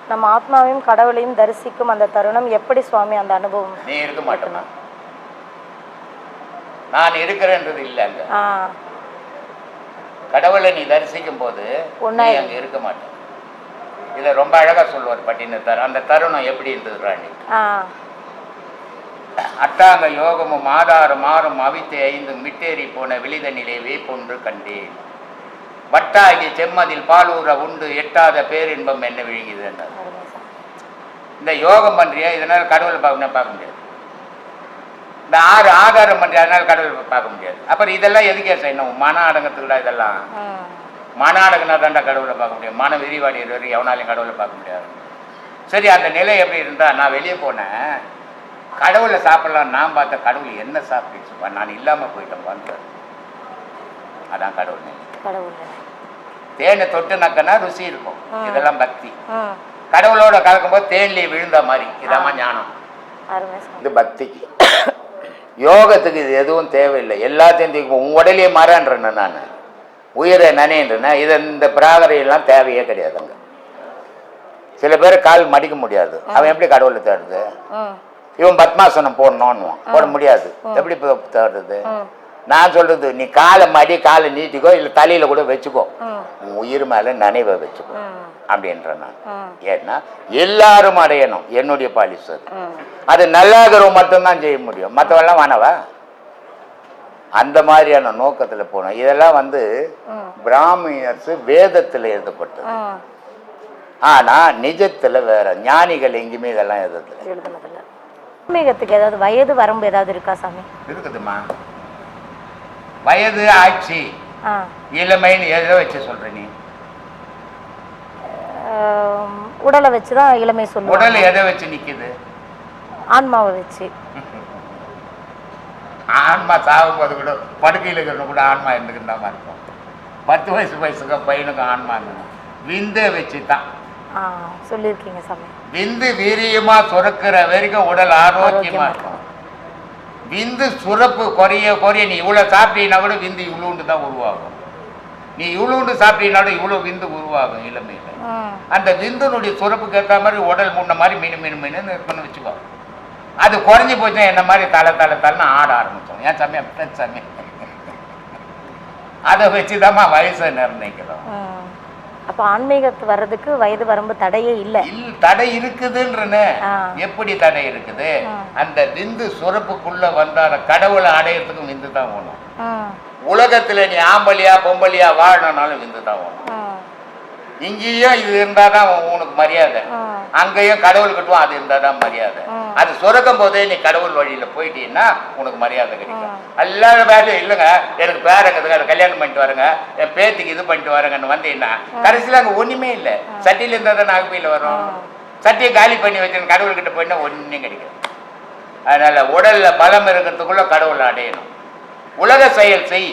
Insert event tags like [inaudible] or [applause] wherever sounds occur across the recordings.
நம்ம ஆத்மாவையும் கடவுளையும் தரிசிக்கும் அந்த தருணம் எப்படி சுவாமி அந்த அனுபவம் நீ இருக்க மாட்டேமா நான் இருக்கிறேன்றது இல்லை அங்க. கடவுளை நீ தரிசிக்கும் போது நீ. அங்க இருக்க மாட்டேன். இதை ரொம்ப அழகா சொல்லுவார் பட்டினத்தார். அந்த தருணம் எப்படி இருந்தது ராணி? அட்டாங்க யோகமும் ஆதாரம் மாறும் அவித்தை ஐந்து மிட்டேறி போன விழிதனிலே வேப்பொன்று கண்டேன். வட்டாகி செம்மதில் பாலூர உண்டு எட்டாத பேரின்பம் என்ன விழுங்குது என்றார். இந்த யோகம் பண்றியா இதனால கடவுளை பார்க்கணும் பார்க்க முடியாது. இந்த ஆறு ஆதாரம் பண்றியா அதனால கடவுளை பார்க்க முடியாது. அப்புறம் இதெல்லாம் எதுக்கே செய்யணும் மன அடங்கத்துக்குடா இதெல்லாம்? மன அடங்கினா தாண்டா கடவுளை பார்க்க முடியும். மன விரிவாடி வரைக்கும் எவனாலையும் கடவுளை பார்க்க முடியாது. சரி அந்த நிலை எப்படி இருந்தா நான் வெளியே போனேன். கடவுளை சாப்பிடலாம் நான் பார்த்த கடவுள் என்ன சாப்பிட்டுச்சுப்பா நான் இல்லாமல் போயிட்டேன் வந்து அதான் கடவுள் கடவுள் தேனை தொட்டு நக்கனா ருசி இருக்கும். இதெல்லாம் பக்தி. கடவுளோட கலக்கும்போது தேன்லேயே விழுந்த மாதிரி. இதாம்மா ஞானம். இது பக்திக்கு. யோகத்துக்கு இது எதுவும் தேவையில்லை. எல்லாத்தையும் தூக்கி உன் உடலையே மறன்றேன் நான். உயிரை நனைன்றேன்னா இது இந்த பிராகரையெல்லாம் தேவையே கிடையாதுங்க சில பேர் கால் மடிக்க முடியாது. அவன் எப்படி கடவுளை தேடுது? இவன் பத்மாசனம் போடணும்னு போட முடியாது. எப்படி தேடுறது? நான் சொல்றது நீ காலை மடி காலை நீட்டிக்கோ இல்லை தலையில கூட வச்சுக்கோ. உயிர் மேல நினைவை வச்சுக்கோ. அப்படின்ற நான். ஏன்னா எல்லாரும் அடையணும் என்னுடைய பாலிசி அது ம். அது நல்லாகிறவன் மட்டும்தான் செய்ய முடியும். மற்றவெல்லாம் வேணவா அந்த மாதிரியான நோக்கத்தில் போகணும் இதெல்லாம் வந்து பிராமியர்ஸ் வேதத்தில் எழுதப்பட்டது. ம் ஆனால் நிஜத்தில் வேற ஞானிகள் எங்கேயுமே இதெல்லாம் எழுதல எழுதுனதில்ல. ஏதாவது வயது வரம்பு ஏதாவது இருக்கா சாமி? இருக்குதுமா வயது ஆட்சி இளமைன்னு எதை வச்சு சொல்ற நீ? உடலை வச்சு தான் இளமை சொல்லுவாங்க. உடல் எதை வச்சு நிக்குது? ஆன்மாவை வச்சு. ஆன்மா சாகும்போது கூட படுக்கையில் இருக்கிறவங்க கூட ஆன்மா இருந்துக்கிட்டு தான் இருக்கும். பத்து வயசு வயசுக்கு பையனுக்கும் ஆன்மா இருந்தது விந்தை வச்சு தான். சொல்லியிருக்கீங்க சாமி. விந்து வீரியமா சுரக்கிற வரைக்கும் உடல் ஆரோக்கியமா ஆரோக்கியமா இருக்கும். விந்து சுரப்பு குறைய குறைய நீ இவ்வளோ சாப்பிட்டீங்கன்னா கூட விந்து இவ்வளோண்டு தான் உருவாகும். நீ இவ்வளோண்டு சாப்பிட்டீங்கனாலும் இவ்வளோ விந்து உருவாகும் இளமையில். அந்த விந்துனுடைய சுரப்புக்கு ஏற்ற மாதிரி உடல் முன்ன மாதிரி மீன் மீன் மீன் இருக்குன்னு வச்சுக்கோ. அது குறைஞ்சி போச்சுன்னா என்ன மாதிரி தலை தலை தலைன்னு ஆட ஆரம்பிச்சோம் ஏன் சாமி அப்படி சாமி அதை வச்சு வயசை நிர்ணயிக்கிறோம். அப்போ ஆன்மீகத்து வர்றதுக்கு வயது வரம்பு தடையே இல்லை. இல் தடை இருக்குதுன்றனே. எப்படி தடை இருக்குது. அந்த விந்து சுரப்புக்குள்ள வந்தார கடவுளை அடையறதுக்கும் விந்து தான் வேணும். ம் உலகத்துல நீ ஆம்பளியா பொம்பளியா வாழணும்னாலும் விந்து தான் வேணும். ம் இங்கேயும் இது இருந்தால் தான் உனக்கு மரியாதை. அங்கேயும் கடவுள் கிட்டவும் அது இருந்தால் தான் மரியாதை. அது சுரக்கும் போதே நீ கடவுள் வழியில் போயிட்டீங்கன்னா உனக்கு மரியாதை கிடைக்கும். ம். எல்லா வேலையும் இல்லைங்க. எனக்கு பேரங்கிறதுக்கு அதை கல்யாணம் பண்ணிட்டு வரேங்க. என் பேத்திக்கு இது பண்ணிட்டு வரேங்கன்னு வந்தீங்கன்னா கடைசியில் அங்கே ஒன்றுமே இல்லை. சட்டியில் இருந்தால் தான் நாகப்பையில் வரும். சட்டியை காலி பண்ணி வச்சு கடவுள்கிட்ட போயிட்டா ஒன்றும் கிடைக்கும் அதனால உடல்ல பலம் இருக்கிறதுக்குள்ள கடவுளை அடையணும். உலக செயல் செய்.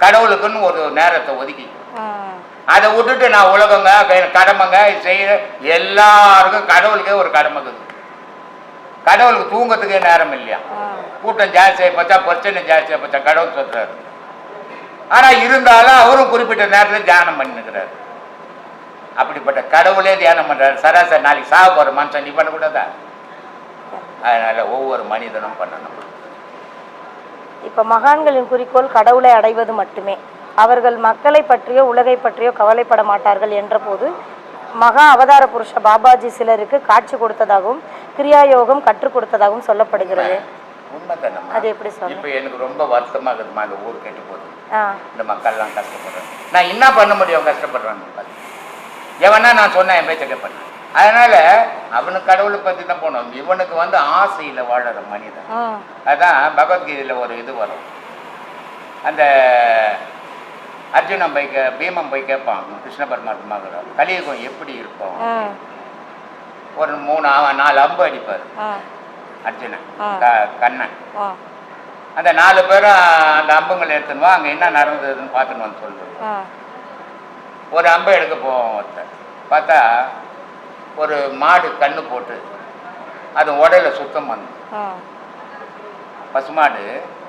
கடவுளுக்குன்னு ஒரு நேரத்தை ஒதுக்கி. அதை விட்டுட்டு நான் உலகங்க கடமைங்க செய்ய எல்லாருக்கும் கடவுளுக்கே ஒரு கடமை இருக்குது. கடவுளுக்கு தூங்கத்துக்கே நேரம் இல்லையா? கூட்டம் ஜாஸ்தியாக போச்சா பிரச்சனை ஜாஸ்தியாக போச்சா கடவுள் சொல்றாரு. ஆனா இருந்தாலும் அவரும் குறிப்பிட்ட நேரத்தில் தியானம் பண்ணிக்கிறாரு. அப்படிப்பட்ட கடவுளே தியானம் பண்றாரு. சராசரி நாளைக்கு சாக போற மனுஷன் நீ பண்ணக்கூடாதா? அதனால ஒவ்வொரு மனிதனும் பண்ணணும். இப்போ மகான்களின் குறிக்கோள் கடவுளை அடைவது மட்டுமே. அவர்கள் மக்களை பற்றியோ உலகை பற்றியோ கவலைப்பட மாட்டார்கள் என்றபோது மகா அவதார புருஷ பாபாஜி சிலருக்கு காட்சி கொடுத்ததாகவும் கிரியா யோகம் கற்றுக் கொடுத்ததாகவும் சொல்லப்படுகிறது. அது எப்படி சொல்ல இப்போ எனக்கு ரொம்ப வருத்தமா இருக்குதுமா அந்த ஊர் கெட்டு போகுது இந்த மக்கள்லாம் கஷ்டப்படுறாங்க. நான் என்ன பண்ண முடியும் கஷ்டப்படுறாங்க எவனா நான் சொன்னேன் என் பேச்ச கேட்பேன் அதனால அவனுக்கு கடவுளை பற்றி தான் போனோம். இவனுக்கு வந்து ஆசையில் வாழற மனிதன். அதான் பகவத்கீதையில் ஒரு இது வரும். அந்த அர்ஜுனன் போய் கே பீமன் போய் கேட்பான் கிருஷ்ண பரமாத்மா கலியுகம் எப்படி இருக்கும்? ம் ஒரு மூணு அவன் நாலு அம்பு அடிப்பார். அர்ஜுனன். க கண்ணன். அந்த நாலு பேரும் அந்த அம்புங்களை எடுத்துன்னு அங்கே என்ன நடந்ததுன்னு பார்த்துன்னு வந்து சொல்லுவாங்க ம் ஒரு அம்பை எடுக்க போவோம் ஒருத்தர். பார்த்தா ஒரு மாடு கண்ணு போட்டு அது உடல சுத்தம் பண்ணும் பசுமாடு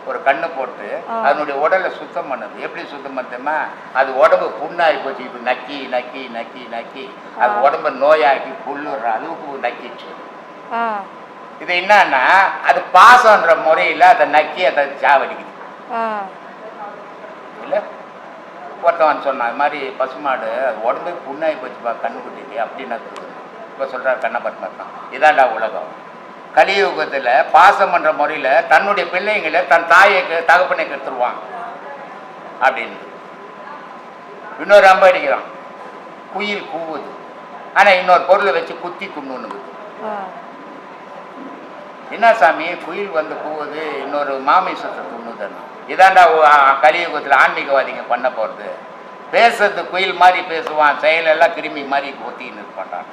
ஒரு கண்ணு போட்டு அதனுடைய உடலை சுத்தம் பண்ணுது. எப்படி சுத்தம் பண்ணுமா அது உடம்பு புண்ணாகி போச்சு. இப்போ நக்கி நக்கி நக்கி நக்கி. அது உடம்பு நோயாக்கி புல்லுற அளவுக்கு நக்கிச்சு இது என்னன்னா அது பாசம்ன்ற முறையில் அதை நக்கி அதை சாவடிக்குது. இல்லை? ஒருத்தவன் சொன்னான் இது மாதிரி பசுமாடு அது உடம்பே புண்ணாகி போச்சுப்பா கண்ணுக்குட்டிக்கு. அப்படின்னு இப்போ சொல்கிறார் கண்ணபத்மத்தான் இதான்டா உலகம். கலியுகத்தில் பாசம் பண்ற முறையில் தன்னுடைய பிள்ளைங்களை தன் தாயை தகப்பனை கெடுத்துருவான் அப்படின்னு. இன்னொரு அம்பு அடிக்கிறான். குயில் கூவுது. ஆனால் இன்னொரு பொருளை வச்சு குத்தி துண்ணுனுது ம் என்ன சாமி? குயில் வந்து கூவுது இன்னொரு மாமிசத்தை துண்ணுதுன்னு இதாண்டா கலியுகத்தில் ஆன்மீகவாதிங்க பண்ண போகிறது பேசுறது குயில் மாதிரி பேசுவான் செயலெல்லாம் கிருமி மாதிரி ஒத்தின்னு இருப்பான்டான்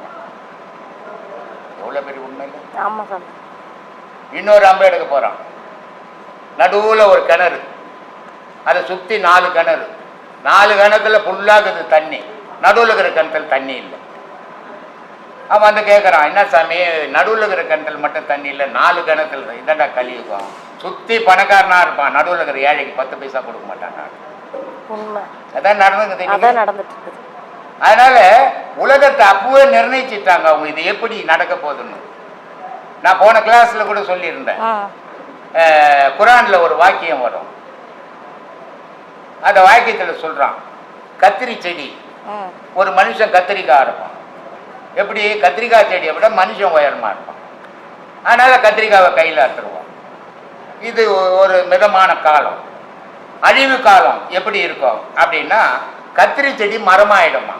எவ்வளோ பெரிய உண்மை இல்லை ஆமாம் சாமி இன்னொரு அம்பு எடுக்க போகிறான் நடுவில் ஒரு கிணறு. அதை சுற்றி நாலு கிணறு. நாலு கிணத்துல ஃபுல்லாக இருக்குது தண்ணி. நடுவில் இருக்கிற கிணத்துல தண்ணி இல்லை. அவன் வந்து கேட்குறான் என்ன சாமி நடுவில் இருக்கிற கிணத்துல மட்டும் தண்ணி இல்லை நாலு கிணத்துல. இதான்டா கலியுகம் சுற்றி பணக்காரனாக இருப்பான். நடுவில் இருக்கிற ஏழைக்கு பத்து பைசா கொடுக்க மாட்டான் அதான் நடந்துக்குது நடந்துட்டு இருக்குது. அதனால உலகத்தை அப்பவே நிர்ணயிச்சிட்டாங்க அவங்க. இது எப்படி நடக்க போகுதுன்னு. நான் போன கிளாஸ்ல கூட சொல்லியிருந்தேன். குரான்ல ஒரு வாக்கியம் வரும். அந்த வாக்கியத்துல சொல்றான் கத்திரி செடி. ஒரு மனுஷன் கத்திரிக்காய் இருப்பான் எப்படி? கத்திரிக்காய் செடியை விட மனுஷன் உயரமா இருப்பான். அதனால கத்திரிக்காவை கையில் அறுத்துருவான். இது ஒரு மிதமான காலம். அழிவு காலம் எப்படி இருக்கும்? அப்படின்னா கத்திரி செடி மரமாயிடுமா?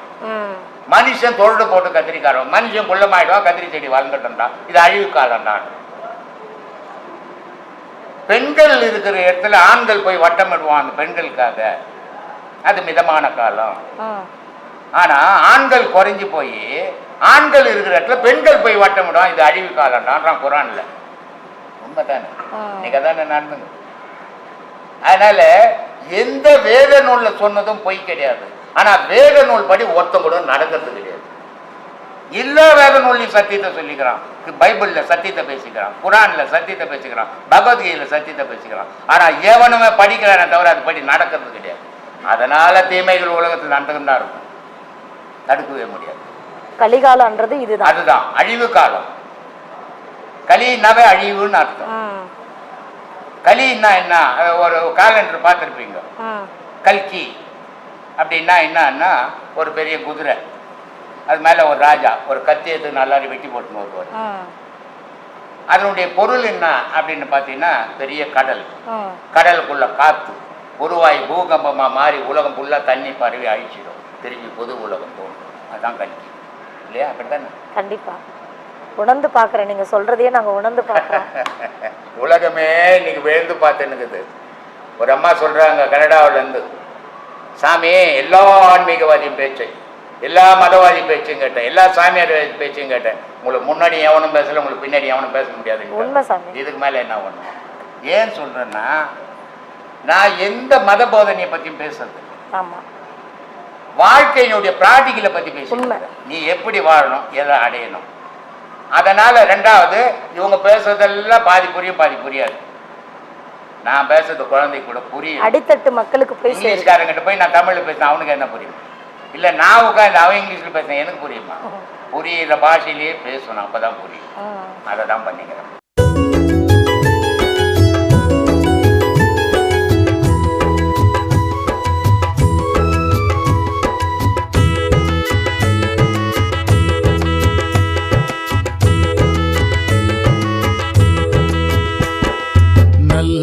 மனுஷன் தொழுடு போட்டு கத்திரிக்காய் மனுஷன் குள்ளமாயிடுவான் கத்திரி செடி வளர்ந்துட்டா இது அழிவு காலம்டா பெண்கள் இருக்கிற இடத்துல ஆண்கள் போய் வட்டமிடுவான் அந்த பெண்களுக்காக. அது மிதமான காலம். ஆனா ஆண்கள் குறைஞ்சு போய் ஆண்கள் இருக்கிற இடத்துல பெண்கள் போய் வட்டமிடுவான் இது அழிவு காலம்டான்றான் குரான்ல. உண்மைதானே. இன்னைக்கு தானே நடந்துங்க. அதனால எந்த வேத நூல்ல சொன்னதும் பொய் கிடையாது. ஆனா வேத நூல் படி ஒருத்தன் கூட நடக்கிறது கிடையாது. எல்லா வேத நூல்லையும் சத்தியத்தை சொல்லிக்கிறான். பைபிள்ல சத்தியத்தை பேசிக்கிறான். குரான்ல சத்தியத்தை பேசிக்கிறான். பகவத்கீதையில சத்தியத்தை பேசிக்கிறான். ஆனா எவனுமே படிக்கிறானே தவிர அது படி நடக்கிறது கிடையாது. அதனால தீமைகள் உலகத்தில் நடந்துகிட்டு இருக்கும். தடுக்கவே முடியாது. கலிகாலன்றது இதுதான். அதுதான். அழிவு காலம். கலினாவே அழிவுன்னு அர்த்தம். கலின்னா என்ன? ஒரு காலண்டர் பார்த்துருப்பீங்க. கல்கி. அப்படின்னா என்னன்னா ஒரு பெரிய குதிரை. அது மேலே ஒரு ராஜா ஒரு கத்தி எடுத்து நல்லா வெட்டி போட்டுன்னு வருவார். அதனுடைய பொருள் என்ன அப்படின்னு பார்த்தீங்கன்னா பெரிய கடல். கடலுக்குள்ள காற்று. உருவாய் பூகம்பமாக மாறி உலகம் ஃபுல்லாக தண்ணி பரவி அழிச்சிடும். திரும்பி புது உலகம் தோன்றும் அதுதான் கல்கி இல்லையா? அப்படித்தானே? கண்டிப்பா. உணர்ந்து பார்க்குறேன். நீங்க சொல்றதையே நாங்க உணர்ந்து பார்க்குறோம். [laughs] உலகமே இன்னைக்கு விழுந்து பார்த்துன்னுக்குது. ஒரு அம்மா சொல்றாங்க கனடாவிலேருந்து சாமி எல்லா ஆன்மீகவாதியும் பேச்சு. எல்லா மதவாதி பேச்சும் கேட்டேன். எல்லா சாமியார் பேச்சும் கேட்டேன். உங்களுக்கு முன்னாடி எவனும் பேசல உங்களுக்கு பின்னாடி எவனும் பேச சாமி. இதுக்கு மேலே என்ன ஒன்று ஏன் சொல்றேன்னா நான் எந்த மத போதனையை பற்றியும் பேசுறது வாழ்க்கையினுடைய பிராக்டிக்கலை பற்றி உண்மை. பேசுகிறேன் நீ எப்படி வாழணும் எதை அடையணும்? அதனால ரெண்டாவது இவங்க பேசுறதெல்லாம் பாதி புரியும் பாதி புரியாது. நான் பேசுறது குழந்தை கூட புரியும் அடித்தட்டு மக்களுக்கு போய் இங்கிலீஷ்காரங்கிட்ட போய் நான் தமிழ்ல பேசினேன் அவனுக்கு என்ன புரியும்? இல்ல நான் உட்காந்து அவன் இங்கிலீஷ்ல பேசுறேன் எனக்கு புரியுமா? புரியுற பாஷையிலேயே பேசணும் அப்பதான் புரியும். அதை தான் பண்ணிக்கிறேன்.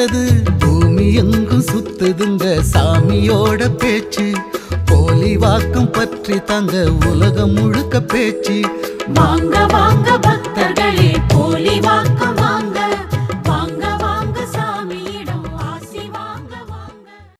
கிடைத்தது பூமி எங்கும் சுத்துதுங்க சாமியோட பேச்சு. போலி வாக்கம் பற்றி தங்க உலகம் முழுக்க பேச்சு. வாங்க வாங்க பக்தர்களே